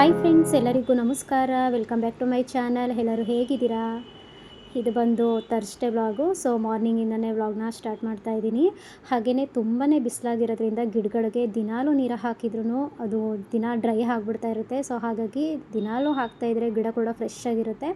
Hi friends ಎಲ್ಲರಿಗೂ ನಮಸ್ಕಾರ. Welcome back to my channel ಎಲ್ಲರೂ ಹೇಗಿದ್ದೀರಾ? ಇದು ಬಂದು ತರ್ಸ್ಡೇ ವ್ಲಾಗು ಸೊ ಮಾರ್ನಿಂಗಿಂದನೇ ವ್ಲಾಗ್ನ ಸ್ಟಾರ್ಟ್ ಮಾಡ್ತಾ ಇದ್ದೀನಿ. ಹಾಗೆಯೇ ತುಂಬಾ ಬಿಸಿಲಾಗಿರೋದ್ರಿಂದ ಗಿಡಗಳಿಗೆ ದಿನಾಲೂ ನೀರು ಹಾಕಿದ್ರೂ ಅದು ದಿನ ಡ್ರೈ ಆಗಿಬಿಡ್ತಾ ಇರುತ್ತೆ. ಸೊ ಹಾಗಾಗಿ ದಿನಾಲೂ ಹಾಕ್ತಾಯಿದ್ರೆ ಗಿಡ ಕೂಡ ಫ್ರೆಶ್ ಆಗಿರುತ್ತೆ.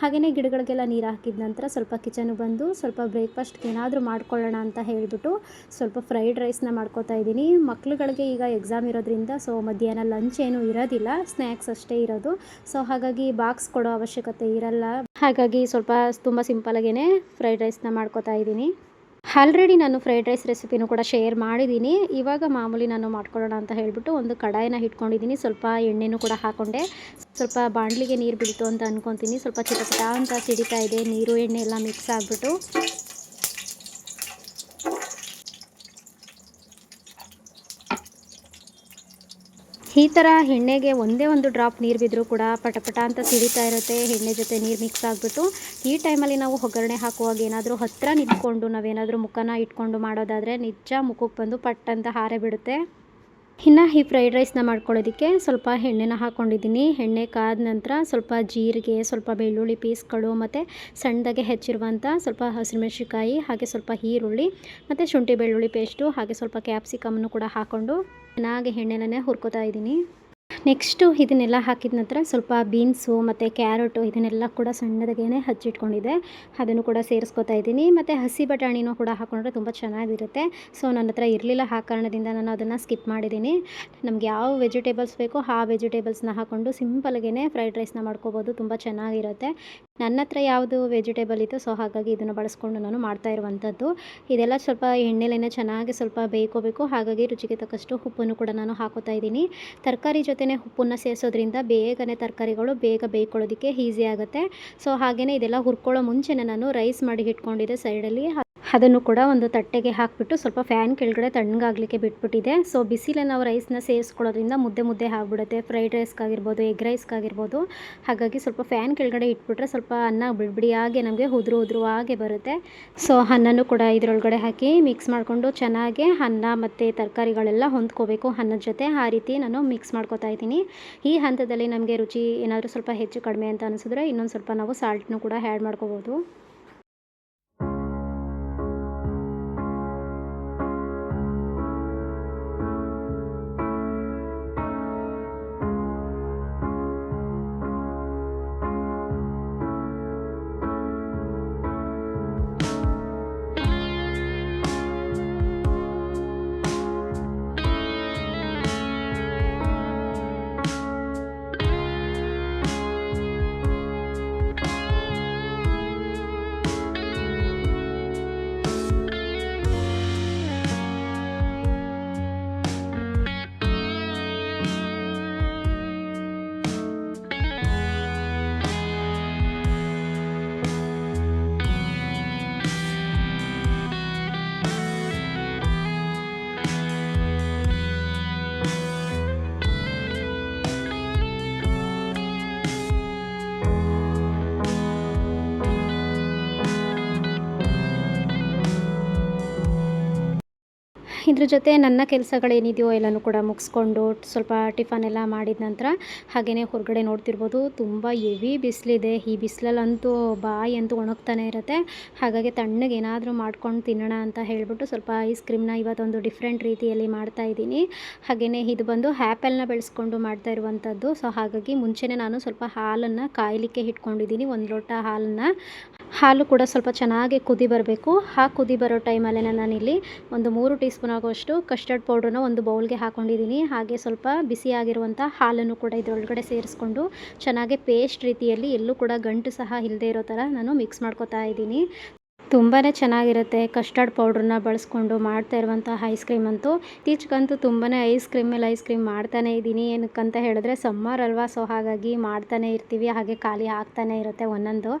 ಹಾಗೆಯೇ ಗಿಡಗಳಿಗೆಲ್ಲ ನೀರು ಹಾಕಿದ ನಂತರ ಸ್ವಲ್ಪ ಕಿಚನ್ಗೆ ಬಂದು ಸ್ವಲ್ಪ ಬ್ರೇಕ್ಫಾಸ್ಟ್ಗೆ ಏನಾದರೂ ಮಾಡ್ಕೊಳ್ಳೋಣ ಅಂತ ಹೇಳಿಬಿಟ್ಟು ಸ್ವಲ್ಪ ಫ್ರೈಡ್ ರೈಸ್ನ ಮಾಡ್ಕೋತಾ ಇದ್ದೀನಿ. ಮಕ್ಳುಗಳಿಗೆ ಈಗ ಎಕ್ಸಾಮ್ ಇರೋದ್ರಿಂದ ಸೊ ಮಧ್ಯಾಹ್ನ ಲಂಚ್ ಏನೂ ಇರೋದಿಲ್ಲ ಸ್ನ್ಯಾಕ್ಸ್ ಅಷ್ಟೇ ಇರೋದು. ಸೊ ಹಾಗಾಗಿ ಬಾಕ್ಸ್ ಕೊಡೋ ಅವಶ್ಯಕತೆ ಇರಲ್ಲ. ಹಾಗಾಗಿ ಸ್ವಲ್ಪ ತುಂಬ ಸಿಂಪಲಾಗೇ ಫ್ರೈಡ್ ರೈಸ್ನ ಮಾಡ್ಕೋತಾ ಇದ್ದೀನಿ. ಆಲ್ರೆಡಿ ನಾನು ಫ್ರೈಡ್ ರೈಸ್ ರೆಸಿಪಿನೂ ಕೂಡ ಶೇರ್ ಮಾಡಿದ್ದೀನಿ. ಇವಾಗ ಮಾಮೂಲಿ ನಾನು ಮಾಡ್ಕೊಳ್ಳೋಣ ಅಂತ ಹೇಳಿಬಿಟ್ಟು ಒಂದು ಕಡಾಯಿನ ಇಟ್ಕೊಂಡಿದ್ದೀನಿ ಸ್ವಲ್ಪ ಎಣ್ಣೆನೂ ಕೂಡ ಹಾಕೊಂಡೆ. ಸ್ವಲ್ಪ ಬಾಣಲಿಗೆ ನೀರು ಬಿಡ್ತು ಅಂತ ಅಂದ್ಕೊತೀನಿ ಸ್ವಲ್ಪ ಚಿಟಪಟ ಅಂತ ಸಿಡಿತಾ ಇದೆ. ನೀರು, ಎಣ್ಣೆ ಎಲ್ಲ ಮಿಕ್ಸ್ ಆಗಿಬಿಟ್ಟು. ಈ ಥರ ಎಣ್ಣೆಗೆ ಒಂದೇ ಒಂದು ಡ್ರಾಪ್ ನೀರು ಬಿದ್ದರೂ ಕೂಡ ಪಟಪಟ ಅಂತ ಸಿಡಿತಾ ಇರುತ್ತೆ. ಎಣ್ಣೆ ಜೊತೆ ನೀರು ಮಿಕ್ಸ್ ಆಗಿಬಿಟ್ಟು ಈ ಟೈಮಲ್ಲಿ ನಾವು ಒಗ್ಗರಣೆ ಹಾಕುವಾಗ ಏನಾದರೂ ಹತ್ತಿರ ನಿಂತ್ಕೊಂಡು ನಾವೇನಾದರೂ ಮುಖನ ಇಟ್ಕೊಂಡು ಮಾಡೋದಾದರೆ ನಿಜ ಮುಖಕ್ಕೆ ಬಂದು ಪಟ್ ಅಂತ ಹಾರೆ ಬಿಡುತ್ತೆ. ಇನ್ನು ಈ ಫ್ರೈಡ್ ರೈಸ್ನ ಮಾಡ್ಕೊಳ್ಳೋದಕ್ಕೆ ಸ್ವಲ್ಪ ಎಣ್ಣೆನ ಹಾಕ್ಕೊಂಡಿದ್ದೀನಿ. ಎಣ್ಣೆ ಕಾದ ನಂತರ ಸ್ವಲ್ಪ ಜೀರಿಗೆ, ಸ್ವಲ್ಪ ಬೆಳ್ಳುಳ್ಳಿ ಪೀಸ್ಗಳು ಮತ್ತು ಸಣ್ಣದಾಗೆ ಹೆಚ್ಚಿರುವಂಥ ಸ್ವಲ್ಪ ಹಸಿಮೆಣ್ಸಿಕಾಯಿ ಹಾಗೆ ಸ್ವಲ್ಪ ಈರುಳ್ಳಿ ಮತ್ತು ಶುಂಠಿ ಬೆಳ್ಳುಳ್ಳಿ ಪೇಸ್ಟು ಹಾಗೆ ಸ್ವಲ್ಪ ಕ್ಯಾಪ್ಸಿಕಮ್ನು ಕೂಡ ಹಾಕ್ಕೊಂಡು ಚೆನ್ನಾಗಿ ಎಣ್ಣೆನೇ ಹುರ್ಕೋತಾ ಇದ್ದೀನಿ. ನೆಕ್ಸ್ಟು ಇದನ್ನೆಲ್ಲ ಹಾಕಿದ ನಂತರ ಸ್ವಲ್ಪ ಬೀನ್ಸು ಮತ್ತು ಕ್ಯಾರೆಟು ಇದನ್ನೆಲ್ಲ ಕೂಡ ಸಣ್ಣದಾಗೇ ಹಚ್ಚಿಟ್ಕೊಂಡಿದೆ ಅದನ್ನು ಕೂಡ ಸೇರಿಸ್ಕೊತಾ ಇದ್ದೀನಿ. ಮತ್ತು ಹಸಿ ಬಟಾಣಿನೂ ಕೂಡ ಹಾಕೊಂಡ್ರೆ ತುಂಬ ಚೆನ್ನಾಗಿರುತ್ತೆ. ಸೊ, ನನ್ನ ಹತ್ರ ಇರಲಿಲ್ಲ ಆ ಕಾರಣದಿಂದ ನಾನು ಅದನ್ನು ಸ್ಕಿಪ್ ಮಾಡಿದ್ದೀನಿ. ನಮ್ಗೆ ಯಾವ ವೆಜಿಟೇಬಲ್ಸ್ ಬೇಕೋ ಆ ವೆಜಿಟೇಬಲ್ಸ್ನ ಹಾಕ್ಕೊಂಡು ಸಿಂಪಲ್ಗೇ ಫ್ರೈಡ್ ರೈಸ್ನ ಮಾಡ್ಕೋಬೋದು. ತುಂಬ ಚೆನ್ನಾಗಿರುತ್ತೆ. ನನ್ನ ಹತ್ರ ಯಾವುದು ವೆಜಿಟೇಬಲ್ ಇತ್ತು ಸೊ ಹಾಗಾಗಿ ಇದನ್ನು ಬಳಸ್ಕೊಂಡು ನಾನು ಮಾಡ್ತಾ ಇರುವಂಥದ್ದು ಇದೆಲ್ಲ ಸ್ವಲ್ಪ ಎಣ್ಣೆಲೇನೆ ಚೆನ್ನಾಗಿ ಸ್ವಲ್ಪ ಬೇಯ್ಕೋಬೇಕು. ಹಾಗಾಗಿ ರುಚಿಗೆ ತಕ್ಕಷ್ಟು ಉಪ್ಪನ್ನು ಕೂಡ ನಾನು ಹಾಕೋತಾ ಇದ್ದೀನಿ. ತರಕಾರಿ ಜೊತೆನೇ ಉಪ್ಪನ್ನು ಸೇರಿಸೋದ್ರಿಂದ ಬೇಗನೆ ತರಕಾರಿಗಳು ಬೇಗ ಬೇಯ್ಕೊಳ್ಳೋದಕ್ಕೆ ಈಸಿ ಆಗುತ್ತೆ. ಸೊ ಹಾಗೆಯೇ ಇದೆಲ್ಲ ಹುರ್ಕೊಳ್ಳೋ ಮುಂಚೆನೇ ನಾನು ರೈಸ್ ಮಾಡಿ ಇಟ್ಕೊಂಡಿದ್ದೆ ಸೈಡಲ್ಲಿ ಅದನ್ನು ಕೂಡ ಒಂದು ತಟ್ಟೆಗೆ ಹಾಕಿಬಿಟ್ಟು ಸ್ವಲ್ಪ ಫ್ಯಾನ್ ಕೆಳಗಡೆ ತಣ್ಣಗಾಗಲಿಕ್ಕೆ ಬಿಟ್ಬಿಟ್ಟಿದೆ. ಸೊ ಬಿಸಿಲೇ ನಾವು ರೈಸ್ನ ಸೇರಿಸ್ಕೊಳ್ಳೋದ್ರಿಂದ ಮುದ್ದೆ ಮುದ್ದೆ ಆಗಿಬಿಡುತ್ತೆ. ಫ್ರೈಡ್ ರೈಸ್ಗಾಗಿರ್ಬೋದು ಎಗ್ ರೈಸ್ಗಾಗಿರ್ಬೋದು ಹಾಗಾಗಿ ಸ್ವಲ್ಪ ಫ್ಯಾನ್ ಕೆಳಗಡೆ ಇಟ್ಬಿಟ್ರೆ ಸ್ವಲ್ಪ ಅನ್ನ ಬಿಡಿಬಿಡಿಯಾಗಿ ನಮಗೆ ಉದುರು ಹಾಗೆ ಬರುತ್ತೆ. ಸೊ ಅನ್ನನೂ ಕೂಡ ಇದರೊಳಗಡೆ ಹಾಕಿ ಮಿಕ್ಸ್ ಮಾಡಿಕೊಂಡು ಚೆನ್ನಾಗಿ ಅನ್ನ ಮತ್ತು ತರಕಾರಿಗಳೆಲ್ಲ ಹೊಂದ್ಕೋಬೇಕು ಅನ್ನದ ಜೊತೆ. ಆ ರೀತಿ ನಾನು ಮಿಕ್ಸ್ ಮಾಡ್ಕೋತಾ ಇದ್ದೀನಿ. ಈ ಹಂತದಲ್ಲಿ ನಮಗೆ ರುಚಿ ಏನಾದರೂ ಸ್ವಲ್ಪ ಹೆಚ್ಚು ಕಡಿಮೆ ಅಂತ ಅನಿಸಿದ್ರೆ ಇನ್ನೊಂದು ಸ್ವಲ್ಪ ನಾವು ಸಾಲ್ಟ್ನು ಕೂಡ ಆ್ಯಡ್ ಮಾಡ್ಕೋಬೋದು. ಇದ್ರ ಜೊತೆ ನನ್ನ ಕೆಲಸಗಳೇನಿದೆಯೋ ಎಲ್ಲನೂ ಕೂಡ ಮುಗಿಸ್ಕೊಂಡು ಸ್ವಲ್ಪ ಟಿಫನ್ ಎಲ್ಲ ಮಾಡಿದ ನಂತರ ಹಾಗೆಯೇ ಹೊರಗಡೆ ನೋಡ್ತಿರ್ಬೋದು. ತುಂಬ ಹೆವಿ ಬಿಸಿಲಿದೆ. ಈ ಬಿಸಿಲಲ್ಲಂತೂ ಬಾಯಿ ಅಂತೂ ಒಣಗ್ತಾನೆ ಇರುತ್ತೆ. ಹಾಗಾಗಿ ತಣ್ಣಗೆ ಏನಾದರೂ ಮಾಡ್ಕೊಂಡು ತಿನ್ನೋಣ ಅಂತ ಹೇಳಿಬಿಟ್ಟು ಸ್ವಲ್ಪ ಐಸ್ ಕ್ರೀಮ್ನ ಇವತ್ತೊಂದು ಡಿಫ್ರೆಂಟ್ ರೀತಿಯಲ್ಲಿ ಮಾಡ್ತಾ ಇದ್ದೀನಿ. ಹಾಗೆಯೇ ಇದು ಬಂದು ಆ್ಯಪಲ್ನ ಬೆಳೆಸ್ಕೊಂಡು ಮಾಡ್ತಾ ಇರುವಂಥದ್ದು. ಸೊ ಹಾಗಾಗಿ ಮುಂಚೆನೇ ನಾನು ಸ್ವಲ್ಪ ಹಾಲನ್ನು ಕಾಯಲಿಕ್ಕೆ ಇಟ್ಕೊಂಡಿದ್ದೀನಿ ಒಂದು ಲೋಟ ಹಾಲನ್ನು. ಹಾಲು ಕೂಡ ಸ್ವಲ್ಪ ಚೆನ್ನಾಗಿ ಕುದಿ ಬರಬೇಕು. ಆ ಕುದಿ ಬರೋ ಟೈಮಲ್ಲೇ ನಾನಿಲ್ಲಿ ಒಂದು ಮೂರು ಟೀ ಸ್ಪೂನ್ ಆಗುವಷ್ಟು ಕಸ್ಟರ್ಡ್ ಪೌಡ್ರನ್ನ ಒಂದು ಬೌಲ್ಗೆ ಹಾಕ್ಕೊಂಡಿದ್ದೀನಿ ಹಾಗೆ ಸ್ವಲ್ಪ ಬಿಸಿಯಾಗಿರುವಂಥ ಹಾಲನ್ನು ಕೂಡ ಇದರೊಳಗಡೆ ಸೇರಿಸ್ಕೊಂಡು ಚೆನ್ನಾಗಿ ಪೇಸ್ಟ್ ರೀತಿಯಲ್ಲಿ ಎಲ್ಲೂ ಕೂಡ ಗಂಟು ಸಹ ಇಲ್ಲದೆ ಇರೋ ಥರ ನಾನು ಮಿಕ್ಸ್ ಮಾಡ್ಕೊತಾ ಇದ್ದೀನಿ. ತುಂಬಾ ಚೆನ್ನಾಗಿರುತ್ತೆ. ಕಸ್ಟರ್ಡ್ ಪೌಡ್ರನ್ನ ಬಳಸ್ಕೊಂಡು ಮಾಡ್ತಾ ಇರುವಂಥ ಐಸ್ ಕ್ರೀಮ್ ಅಂತೂ. ಇತ್ತೀಚೆಗಂತೂ ತುಂಬಾ ಐಸ್ ಕ್ರೀಮ್ ಮೇಲೆ ಐಸ್ ಕ್ರೀಮ್ ಮಾಡ್ತಾನೇ ಇದ್ದೀನಿ. ಏನಕ್ಕಂತ ಹೇಳಿದ್ರೆ ಸಮ್ಮರ್ ಅಲ್ವಾ ಸೊ ಹಾಗಾಗಿ ಮಾಡ್ತಾನೆ ಇರ್ತೀವಿ. ಹಾಗೆ ಖಾಲಿ ಆಗ್ತಾನೆ ಇರುತ್ತೆ ಒಂದೊಂದು.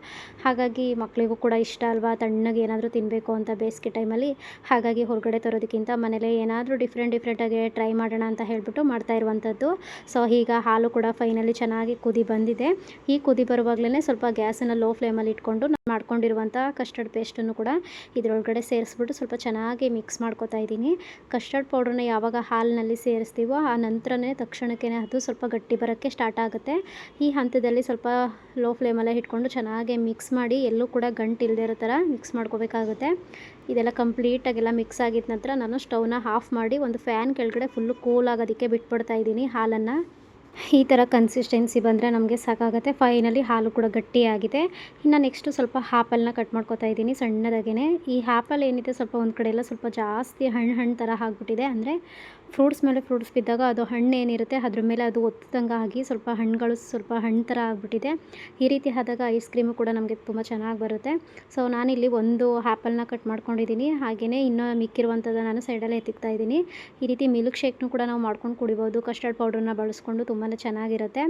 ಹಾಗಾಗಿ ಮಕ್ಕಳಿಗೂ ಕೂಡ ಇಷ್ಟ ಅಲ್ವಾ? ತಣ್ಣಗೆ ಏನಾದರೂ ತಿನ್ನಬೇಕು ಅಂತ ಬೇಸಿಗೆ ಟೈಮಲ್ಲಿ ಹಾಗಾಗಿ ಹೊರಗಡೆ ತರೋದಕ್ಕಿಂತ ಮನೇಲೆ ಏನಾದರೂ ಡಿಫ್ರೆಂಟ್ ಡಿಫ್ರೆಂಟಾಗಿ ಟ್ರೈ ಮಾಡೋಣ ಅಂತ ಹೇಳಿಬಿಟ್ಟು ಮಾಡ್ತಾ ಇರುವಂಥದ್ದು. ಸೊ ಈಗ ಹಾಲು ಕೂಡ ಫೈನಲಿ ಚೆನ್ನಾಗಿ ಕುದಿ ಬಂದಿದೆ. ಈ ಕುದಿ ಬರುವಾಗಲೇ ಸ್ವಲ್ಪ ಗ್ಯಾಸನ್ನು ಲೋ ಫ್ಲೇಮಲ್ಲಿ ಇಟ್ಕೊಂಡು ಮಾಡ್ಕೊಂಡಿರುವಂಥ ಕಸ್ಟರ್ಡ್ ಪೇಸ್ಟ್ ಅಷ್ಟನ್ನು ಕೂಡ ಇದರೊಳಗಡೆ ಸೇರಿಸ್ಬಿಟ್ಟು ಸ್ವಲ್ಪ ಚೆನ್ನಾಗಿ ಮಿಕ್ಸ್ ಮಾಡ್ಕೊತಾ ಇದ್ದೀನಿ. ಕಸ್ಟರ್ಡ್ ಪೌಡ್ರನ್ನ ಯಾವಾಗ ಹಾಲಿನಲ್ಲಿ ಸೇರಿಸ್ತೀವೋ ಆ ನಂತರನೇ ತಕ್ಷಣಕ್ಕೆ ಅದು ಸ್ವಲ್ಪ ಗಟ್ಟಿ ಬರೋಕ್ಕೆ ಸ್ಟಾರ್ಟ್ ಆಗುತ್ತೆ. ಈ ಹಂತದಲ್ಲಿ ಸ್ವಲ್ಪ ಲೋ ಫ್ಲೇಮಲ್ಲೇ ಇಟ್ಕೊಂಡು ಚೆನ್ನಾಗಿ ಮಿಕ್ಸ್ ಮಾಡಿ ಎಲ್ಲೂ ಕೂಡ ಗಂಟು ಇಲ್ಲದೆ ಇರೋ ಥರ ಮಿಕ್ಸ್ ಮಾಡ್ಕೋಬೇಕಾಗುತ್ತೆ. ಇದೆಲ್ಲ ಕಂಪ್ಲೀಟಾಗೆಲ್ಲ ಮಿಕ್ಸ್ ಆಗಿದ ನಂತರ ನಾನು ಸ್ಟವ್ನ ಆಫ್ ಮಾಡಿ ಒಂದು ಫ್ಯಾನ್ ಕೆಳಗಡೆ ಫುಲ್ಲು ಕೂಲ್ ಆಗೋದಕ್ಕೆ ಬಿಟ್ಬಿಡ್ತಾ ಇದ್ದೀನಿ ಹಾಲನ್ನು. ಈ ಥರ ಕನ್ಸಿಸ್ಟೆನ್ಸಿ ಬಂದರೆ ನಮಗೆ ಸಾಕಾಗುತ್ತೆ. ಫೈನಲಿ ಹಾಲು ಕೂಡ ಗಟ್ಟಿಯಾಗಿದೆ. ಇನ್ನು ನೆಕ್ಸ್ಟು ಸ್ವಲ್ಪ ಆ್ಯಪಲ್ನ ಕಟ್ ಮಾಡ್ಕೊತಾ ಇದ್ದೀನಿ ಸಣ್ಣದಾಗೇ ಈ ಆ್ಯಪಲ್ ಏನಿದೆ ಸ್ವಲ್ಪ ಒಂದು ಕಡೆ ಎಲ್ಲ ಸ್ವಲ್ಪ ಜಾಸ್ತಿ ಹಣ್ಣು ಹಣ್ಣು ಥರ ಆಗಿಬಿಟ್ಟಿದೆ. ಅಂದರೆ ಫ್ರೂಟ್ಸ್ ಮೇಲೆ ಫ್ರೂಟ್ಸ್ ಬಿದ್ದಾಗ ಅದು ಹಣ್ಣು ಏನಿರುತ್ತೆ, ಅದ್ರ ಮೇಲೆ ಅದು ಒತ್ತಿದಂಗೆ ಆಗಿ ಸ್ವಲ್ಪ ಹಣ್ಣುಗಳು ಸ್ವಲ್ಪ ಹಣ್ಣು ಥರ ಆಗಿಬಿಟ್ಟಿದೆ. ಈ ರೀತಿ ಆದಾಗ ಐಸ್ ಕ್ರೀಮು ಕೂಡ ನಮಗೆ ತುಂಬ ಚೆನ್ನಾಗಿ ಬರುತ್ತೆ. ಸೊ, ನಾನಿಲ್ಲಿ ಒಂದು ಆ್ಯಪಲ್ನ ಕಟ್ ಮಾಡ್ಕೊಂಡಿದ್ದೀನಿ ಹಾಗೆಯೇ ಇನ್ನೂ ಮಿಕ್ಕಿರುವಂಥದ್ದು ನಾನು ಸೈಡಲ್ಲೇ ಎತ್ತಿಕ್ತಾ ಇದ್ದೀನಿ ಈ ರೀತಿ ಮಿಲ್ಕ್ ಶೇಕ್ನು ಕೂಡ ನಾವು ಮಾಡ್ಕೊಂಡು ಕುಡಿಬೋದು. ಕಸ್ಟರ್ಡ್ ಪೌಡ್ರನ್ನ ಬಳಸ್ಕೊಂಡು ತುಂಬಾ ಚೆನ್ನಾಗಿರುತ್ತೆ.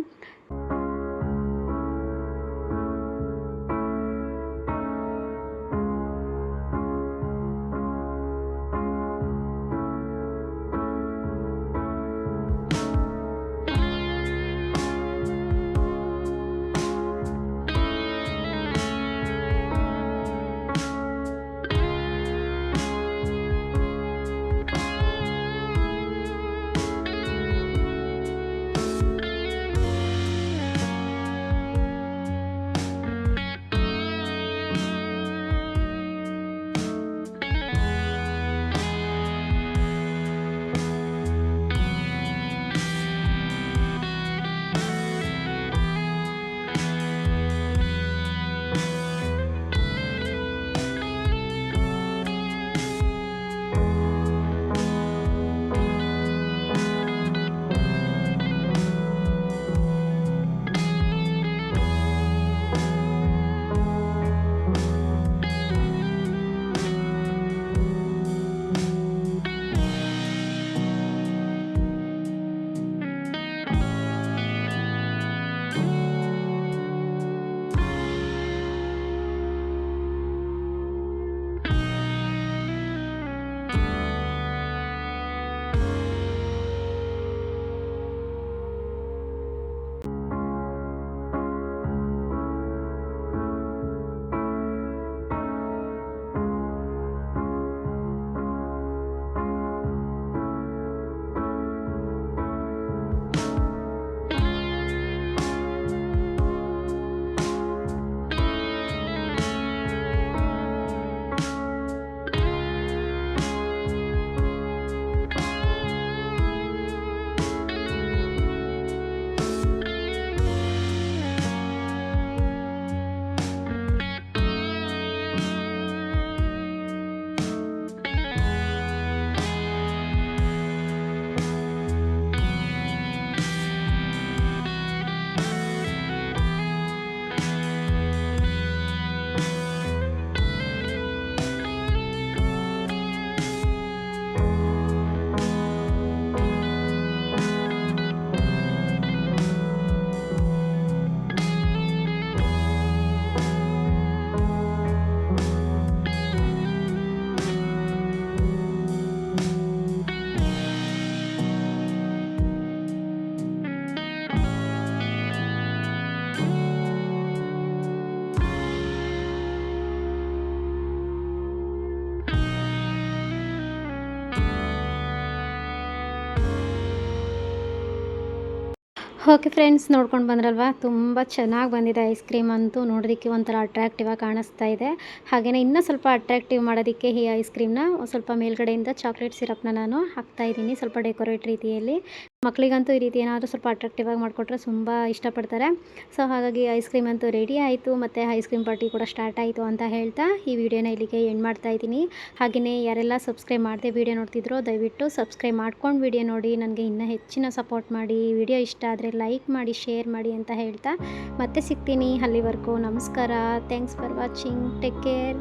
ಓಕೆ ಫ್ರೆಂಡ್ಸ್, ನೋಡ್ಕೊಂಡು ಬಂದ್ರಲ್ವಾ? ತುಂಬ ಚೆನ್ನಾಗಿ ಬಂದಿದೆ ಐಸ್ ಕ್ರೀಮ್ ಅಂತೂ. ನೋಡೋದಕ್ಕೆ ಒಂಥರ ಅಟ್ರಾಕ್ಟಿವ್ ಆಗಿ ಕಾಣಿಸ್ತಾ ಇದೆ. ಹಾಗೆಯೇ ಇನ್ನೂ ಸ್ವಲ್ಪ ಅಟ್ರಾಕ್ಟಿವ್ ಮಾಡೋದಕ್ಕೆ ಈ ಐಸ್ ಕ್ರೀಮ್ನ ಸ್ವಲ್ಪ ಮೇಲ್ಗಡೆಯಿಂದ ಚಾಕ್ಲೇಟ್ ಸಿರಪ್ನ ನಾನು ಹಾಕ್ತಾ ಇದ್ದೀನಿ. ಸ್ವಲ್ಪ ಡೆಕೋರೇಟ್ ರೀತಿಯಲ್ಲಿ. ಮಕ್ಕಳಿಗಂತೂ ಈ ರೀತಿ ಏನಾದರೂ ಸ್ವಲ್ಪ ಅಟ್ರಾಕ್ಟಿವ್ ಆಗಿ ಮಾಡಿಕೊಟ್ರೆ ತುಂಬ ಇಷ್ಟಪಡ್ತಾರೆ. ಸೊ ಹಾಗಾಗಿ ಐಸ್ ಕ್ರೀಮ್ ಅಂತೂ ರೆಡಿ ಆಯಿತು, ಮತ್ತು ಐಸ್ ಕ್ರೀಮ್ ಪಾರ್ಟಿ ಕೂಡ ಸ್ಟಾರ್ಟ್ ಆಯಿತು ಅಂತ ಹೇಳ್ತಾ ಈ ವಿಡಿಯೋನ ಇಲ್ಲಿಗೆ ಎಂಡ್ ಮಾಡ್ತಾ ಇದ್ದೀನಿ. ಹಾಗೆಯೇ ಯಾರೆಲ್ಲ ಸಬ್ಸ್ಕ್ರೈಬ್ ಮಾಡದೆ ವಿಡಿಯೋ ನೋಡ್ತಿದ್ರೋ, ದಯವಿಟ್ಟು ಸಬ್ಸ್ಕ್ರೈಬ್ ಮಾಡ್ಕೊಂಡು ವಿಡಿಯೋ ನೋಡಿ. ನನಗೆ ಇನ್ನೂ ಹೆಚ್ಚಿನ ಸಪೋರ್ಟ್ ಮಾಡಿ. ವಿಡಿಯೋ ಇಷ್ಟ ಆದರೆ ಲೈಕ್ ಮಾಡಿ ಶೇರ್ ಮಾಡಿ ಅಂತ ಹೇಳ್ತಾ. ಮತ್ತೆ ಸಿಗ್ತೀನಿ ಅಲ್ಲಿವರೆಗೂ. ನಮಸ್ಕಾರ. Thanks for watching take care